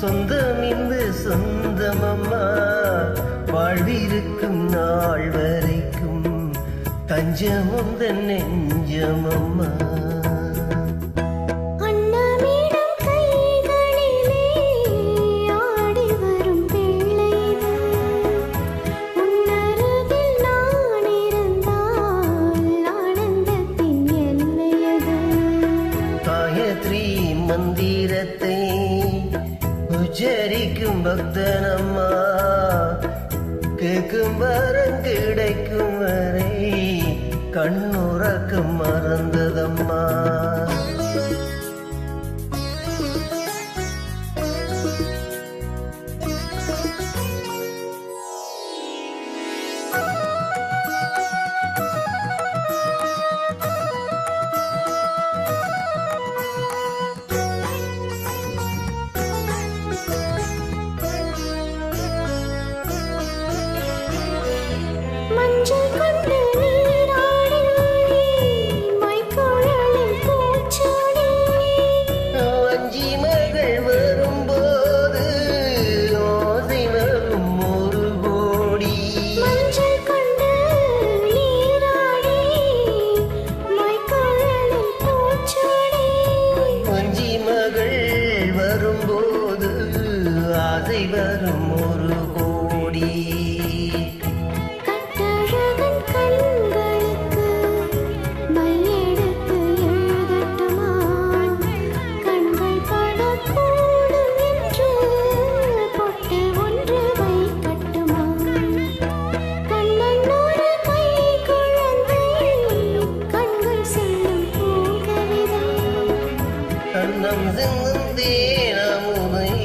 சொந்தம் இந்து சொந்தமம்மா. வாழ்விருக்கும் நாள் வரைக்கும் தஞ்சமுந்தன் நெஞ்சமம்மா. பக்தனம்மா கேட்கும் வரம் கிடைக்கும் வரை கண்ணுறக்கு மறந்து ಮುಂದೇನ ಮುದಯ